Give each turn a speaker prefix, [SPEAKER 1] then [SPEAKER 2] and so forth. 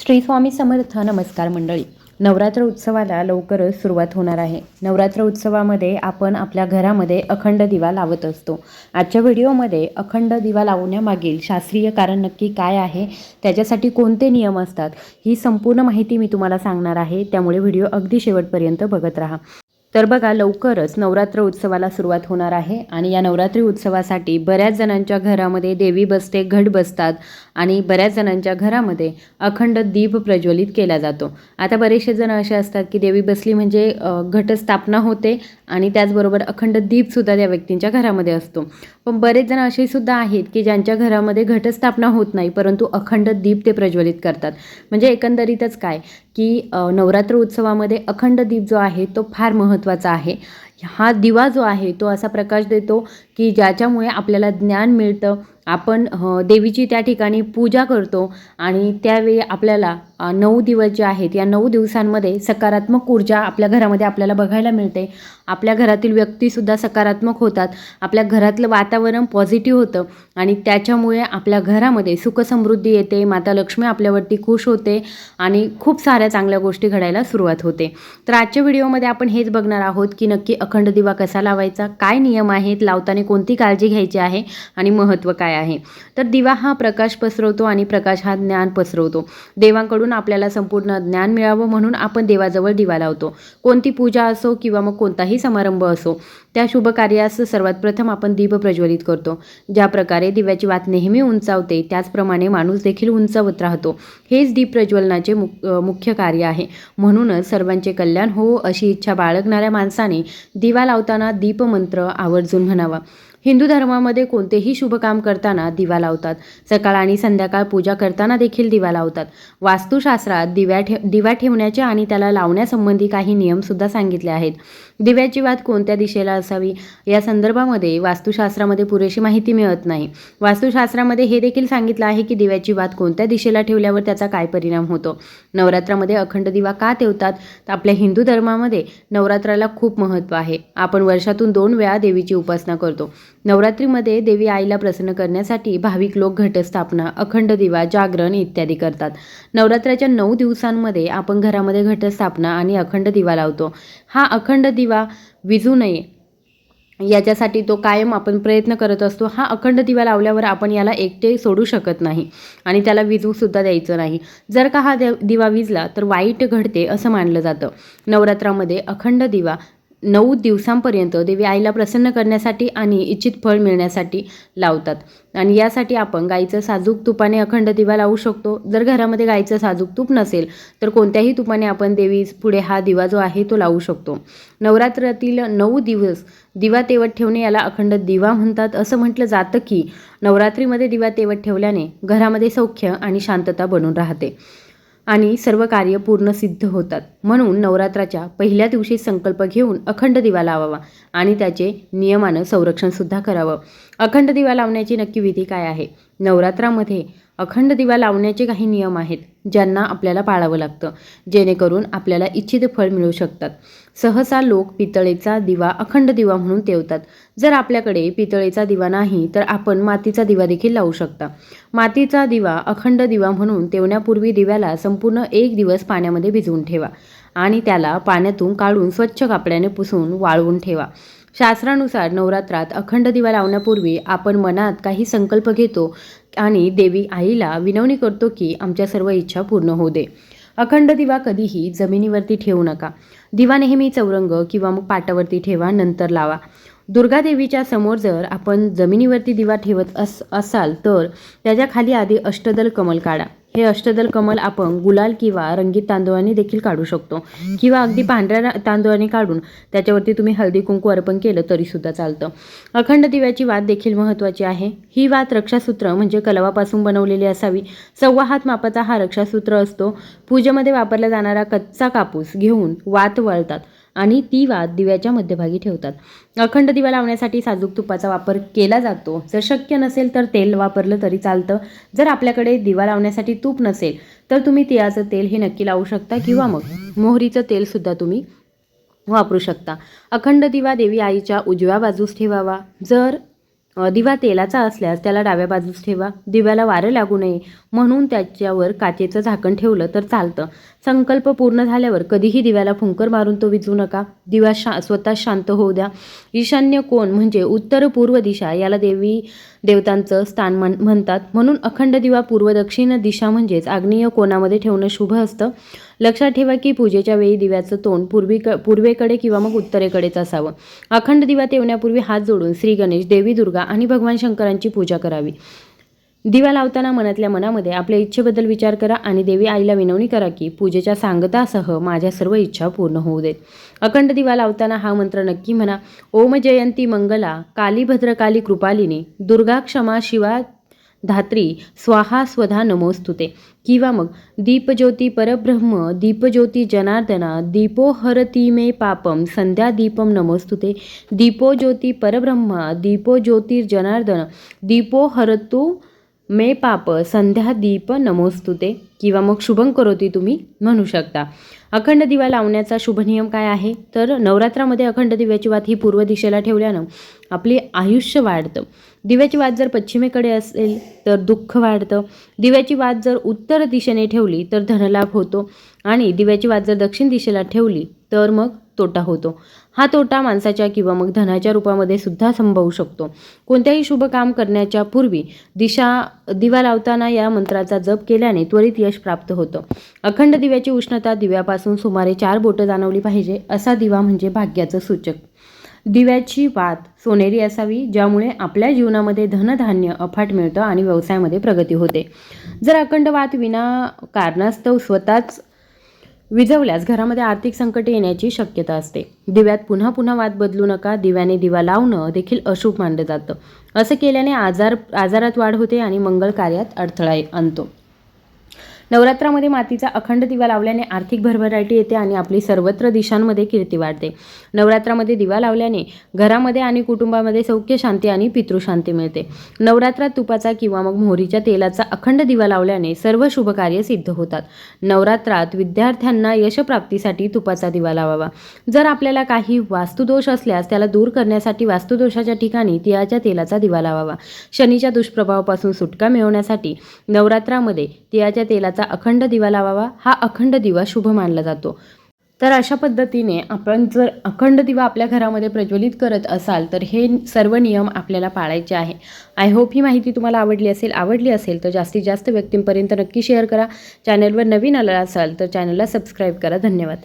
[SPEAKER 1] श्री स्वामी समर्थ नमस्कार मंडळी. नवरात्र उत्सवाला लवकरच सुरुवात होणार आहे. नवरात्र उत्सवामध्ये आपण आपल्या घरामध्ये अखंड दिवा लावत असतो. आजच्या व्हिडिओमध्ये अखंड दिवा लावण्यामागील शास्त्रीय कारण नक्की काय आहे त्याच्यासाठी कोणते नियम असतात ही संपूर्ण माहिती मी तुम्हाला सांगणार आहे. त्यामुळे व्हिडिओ अगदी शेवटपर्यंत बघत राहा. तर बघा लवकरच नवरात्र उत्सवाला सुरुवात होणार आहे आणि या नवरात्री उत्सवासाठी बऱ्याच जणांच्या घरामध्ये देवी बसते घट बसतात आणि बऱ्याच जणांच्या घरामध्ये अखंड दीप प्रज्वलित केला जातो. आता बरेचसे जण असे असतात की देवी बसली म्हणजे घटस्थापना होते आणि त्याचबरोबर अखंड दीपसुद्धा त्या व्यक्तींच्या घरामध्ये असतो. पण बरेच जण असे सुद्धा आहेत की ज्यांच्या घरामध्ये घटस्थापना होत नाही परंतु अखंड दीप ते प्रज्वलित करतात. म्हणजे एकंदरीतच काय? की नवरात्र उत्सवामध्ये अखंड दीप जो आहे तो फार महत्त्वाचा आहे. हा दिवा जो आहे तो असा प्रकाश देतो की ज्याच्यामुळे आपल्याला ज्ञान मिळतं. आपण देवीची त्या ठिकाणी पूजा करतो आणि त्यावेळी आपल्याला नऊ दिवस जे आहेत या नऊ दिवसांमध्ये सकारात्मक ऊर्जा आपल्या घरामध्ये आपल्याला बघायला मिळते. आपल्या घरातील व्यक्तीसुद्धा सकारात्मक होतात. आपल्या घरातलं वातावरण पॉझिटिव्ह होतं आणि त्याच्यामुळे आपल्या घरामध्ये सुखसमृद्धी येते. माता लक्ष्मी आपल्यावरती खुश होते आणि खूप साऱ्या चांगल्या गोष्टी घडायला सुरुवात होते. तर आजच्या व्हिडिओमध्ये आपण हेच बघणार आहोत की नक्की अखंड दिवा कसा लावायचा काय नियम आहेत लावताना कोणती काळजी घ्यायची आहे आणि महत्त्व काय आहे? तर दिवा हा प्रकाश पसरवतो आणि प्रकाश हा ज्ञान पसरवतो. देवांकडून आपल्याला संपूर्ण ज्ञान मिळावं म्हणून आपण देवाजवळ दिवा लावतो. कोणती पूजा असो किंवा मग कोणताही समारंभ असो त्या शुभ कार्यास सर्वात प्रथम आपण दीप प्रज्वलित करतो. ज्या प्रकारे दिव्याची वात नेहमी उंचावते त्याचप्रमाणे माणूस देखील उंचावत राहतो. हेच दीप प्रज्वलनाचे मुख्य कार्य आहे. म्हणूनच सर्वांचे कल्याण हो अशी इच्छा बाळगणाऱ्या माणसाने दिवा लावताना दीपमंत्र आवर्जून म्हणावा. हिंदू धर्मामध्ये कोणतेही शुभ काम करताना दिवा लावतात. सकाळ आणि संध्याकाळ पूजा करताना देखील दिवा लावतात. वास्तुशास्त्रात दिव्या ठे दिवा ठेवण्याचे आणि त्याला लावण्यासंबंधी काही नियमसुद्धा सांगितले आहेत. दिव्याची वात कोणत्या दिशेला असावी? या संदर्भामध्ये वास्तुशास्त्रामध्ये पुरेशी माहिती मिळत नाही. वास्तुशास्त्रामध्ये हे देखील सांगितलं आहे की दिव्याची वात कोणत्या दिशेला ठेवल्यावर त्याचा काय परिणाम होतो? नवरात्रामध्ये अखंड दिवा का ठेवतात तर आपल्या हिंदू धर्मामध्ये नवरात्राला खूप महत्त्व आहे. आपण वर्षातून दोन वेळा देवीची उपासना करतो. नवरात्रीमध्ये देवी आईला प्रसन्न करण्यासाठी भाविक लोक घटस्थापना अखंड दिवा जागरण इत्यादी करतात. नवरात्राच्या नऊ दिवसांमध्ये आपण घरामध्ये घटस्थापना आणि अखंड दिवा लावतो. हा अखंड दिवा विजू नये याच्यासाठी तो कायम आपण प्रयत्न करत असतो. हा अखंड दिवा लावल्यावर आपण याला एकटे सोडू शकत नाही आणि त्याला विजूसुद्धा द्यायचं नाही. जर का हा दिवा विजला तर वाईट घडते असं मानलं जातं. नवरात्रामध्ये अखंड दिवा नऊ दिवसांपर्यंत देवी आईला प्रसन्न करण्यासाठी आणि इच्छित फळ मिळण्यासाठी लावतात. आणि यासाठी आपण गाईचं साजूक तुपाने अखंड दिवा लावू शकतो. जर घरामध्ये गाईचं साजूक तूप नसेल तर कोणत्याही तुपाने आपण देवी पुढे हा दिवा जो आहे तो लावू शकतो. नवरात्रातील नऊ दिवस दिवा तेवत ठेवणे याला अखंड दिवा म्हणतात. असं म्हटलं जातं की नवरात्रीमध्ये दिवा तेवत ठेवल्याने घरामध्ये सौख्य आणि शांतता बनून राहते. आणि सर्व कार्य पूर्ण सिद्ध होतात. म्हणून नवरात्राच्या पहिल्या दिवशी संकल्प घेऊन अखंड दिवा लावावा आणि त्याचे नियमानं संरक्षणसुद्धा करावं. अखंड दिवा लावण्याची नक्की विधी काय आहे? नवरात्रामध्ये अखंड दिवा लावण्याचे काही नियम आहेत ज्यांना आपल्याला पाळावं लागतं जेणेकरून आपल्याला इच्छित फळ मिळू शकतात. सहसा लोक पितळेचा दिवा अखंड दिवा म्हणून तेवतात. जर आपल्याकडे पितळेचा दिवा नाही तर आपण मातीचा दिवा देखील लावू शकता. मातीचा दिवा अखंड दिवा म्हणून तेवण्यापूर्वी दिव्याला संपूर्ण एक दिवस पाण्यामध्ये भिजवून ठेवा आणि त्याला पाण्यातून काढून स्वच्छ कापड्याने पुसून वाळवून ठेवा. शास्त्रानुसार नवरात्रात अखंड दिवा लावण्यापूर्वी आपण मनात काही संकल्प घेतो आणि देवी आईला विनवणी करतो की आमच्या सर्व इच्छा पूर्ण होऊ दे. अखंड दिवा कधीही जमिनीवरती ठेवू नका. दिवा नेहमी चौरंग किंवा मग पाटावरती ठेवा नंतर लावा. दुर्गा देवीच्या समोर जर आपण जमिनीवरती दिवा ठेवत अस असाल तर त्याच्याखाली आधी अष्टदल कमल काढा. हे अष्टदल कमल आपण गुलाल किंवा रंगीत तांदूळाने देखील काढू शकतो. किंवा अगदी पांढऱ्या रा- तांदूळाने काढून त्याच्यावरती तुम्ही हळदी कुंकू अर्पण केलं तरीसुद्धा चालतं. अखंड दिव्याची वात देखील महत्त्वाची आहे. ही वात रक्षासूत्र म्हणजे कलवापासून बनवलेली असावी. सव्वा हात मापाचा हा रक्षासूत्र असतो. पूजेमध्ये वापरला जाणारा कच्चा कापूस घेऊन वात वळतात. आणि ती वा दिव्याच्या मध्यभागी ठेवतात. अखंड दिवा लावण्यासाठी साजूक तुपाचा वापर केला जातो. जर शक्य नसेल तर तेल वापरलं तरी चालतं. जर आपल्याकडे दिवा लावण्यासाठी तूप नसेल तर तुम्ही तिळाचं तेल हे नक्की लावू शकता किंवा मग मोहरीचं तेलसुद्धा तुम्ही वापरू शकता. अखंड दिवा देवी आईच्या उजव्या बाजूस ठेवावा. जर दिवा तेलाचा असल्यास त्याला डाव्या बाजूस ठेवा. दिव्याला वारं लागू नये. म्हणून त्याच्यावर काचेचं झाकण ठेवलं तर चालतं. संकल्प पूर्ण झाल्यावर कधीही दिव्याला फुंकर मारून तो विझू नका. दिवा शा स्वतः शांत होऊ द्या. ईशान्य कोण म्हणजे उत्तर पूर्व दिशा याला देवी देवतांचं स्थान म्हण म्हणतात. म्हणून अखंड दिवा पूर्व दक्षिण दिशा म्हणजेच आग्नेय कोणामध्ये ठेवणं शुभ असतं? लक्षात ठेवा की पूजेच्या वेळी दिव्याचं तोंड पूर्वी पूर्वेकडे किंवा मग उत्तरेकडेच असावं. अखंड दिवा तेवण्यापूर्वी हात जोडून श्री गणेश देवी दुर्गा आणि भगवान शंकरांची पूजा करावी. दिवा लावताना मनातल्या मनामध्ये आपल्या इच्छेबद्दल विचार करा आणि देवी आईला विनवणी करा की पूजेच्या सांगतासह माझ्या सर्व इच्छा पूर्ण होऊ देत. अखंड दिवा लावताना हा मंत्र नक्की म्हणा. ओम जयंती मंगला कालीभद्रकाली कृपालिनी दुर्गा क्षमा शिवा धात्री स्वाहा स्वधा नमोस्तुते. किंवा मग दीपज्योती परब्रह्म दीपज्योती जनार्दना दीपो हरती मे पापम संध्या दीपम नमोस्तुते. दीपो ज्योती परब्रह्म दीपो ज्योतिर्जनार्दन दीपो हरतो मे पाप संध्या दीप नमोस्तुते. किंवा मग शुभं करोती तुम्ही म्हणू शकता. अखंड दिवा लावण्याचा शुभ नियम काय आहे? तर नवरात्रामध्ये अखंड दिव्याची वात ही पूर्व दिशेला ठेवल्यानं आपले आयुष्य वाढतं. दिव्याची वात जर पश्चिमेकडे असेल तर दुःख वाढतं. दिव्याची वात जर उत्तर दिशेने ठेवली तर धनलाभ होतो. आणि दिव्याची वात जर दक्षिण दिशेला ठेवली तर मग तोटा होतो. हा तोटा माणसाच्या किंवा मग धनाच्या रूपामध्ये सुद्धा संभवू शकतो. कोणत्याही शुभ काम करण्याच्या पूर्वी दिशा दिवा लावताना या मंत्राचा जप केल्याने त्वरित यश प्राप्त होतं. अखंड दिव्याची उष्णता दिव्यापासून सुमारे चार बोटं जाणवली पाहिजे असा दिवा म्हणजे भाग्याचं सूचक. दिव्याची वात सोनेरी असावी ज्यामुळे आपल्या जीवनामध्ये धनधान्य अफाट मिळतं आणि व्यवसायामध्ये प्रगती होते. जर अखंड वात विना कारणास्तव स्वतःच विजवल्यास घरामध्ये आर्थिक संकट येण्याची शक्यता असते. दिव्यात पुन्हा पुन्हा वाद बदलू नका दिव्याने दिवा लावणं देखील अशुभ मानलं जातं. असं केल्याने आजार आजारात वाढ होते आणि मंगल कार्यात अडथळा आणतो. नवरात्रामध्ये मातीचा अखंड दिवा लावल्याने आर्थिक भरभराटी येते आणि आपली सर्वत्र दिशांमध्ये कीर्ती वाढते. नवरात्रामध्ये दिवा लावल्याने घरामध्ये आणि कुटुंबामध्ये सौख्य शांती आणि पितृशांती मिळते. नवरात्रात तुपाचा किंवा मग मोहरीच्या तेलाचा अखंड दिवा लावल्याने सर्व शुभ कार्य सिद्ध होतात. नवरात्रात विद्यार्थ्यांना यशप्राप्तीसाठी तुपाचा दिवा लावावा. जर आपल्याला काही वास्तुदोष असल्यास त्याला दूर करण्यासाठी वास्तुदोषाच्या ठिकाणी तिळाच्या तेलाचा दिवा लावावा. शनीच्या दुष्प्रभावापासून सुटका मिळवण्यासाठी नवरात्रामध्ये तिळाच्या तेलाचा अखंड दिवा लावावा हा अखंड दिवा शुभ मानला जातो. तर अशा पद्धतीने आपण जर अखंड दिवा आपल्या घरामध्ये प्रज्वलित करत असाल तर हे सर्व नियम आपल्याला पाळायचे आहे. आय होप ही माहिती तुम्हाला आवडली असेल आवडली असेल तर जास्तीत जास्त व्यक्तींपर्यंत नक्की शेअर करा. चॅनलवर नवीन आला असाल तर चॅनलला सबस्क्राईब करा. धन्यवाद.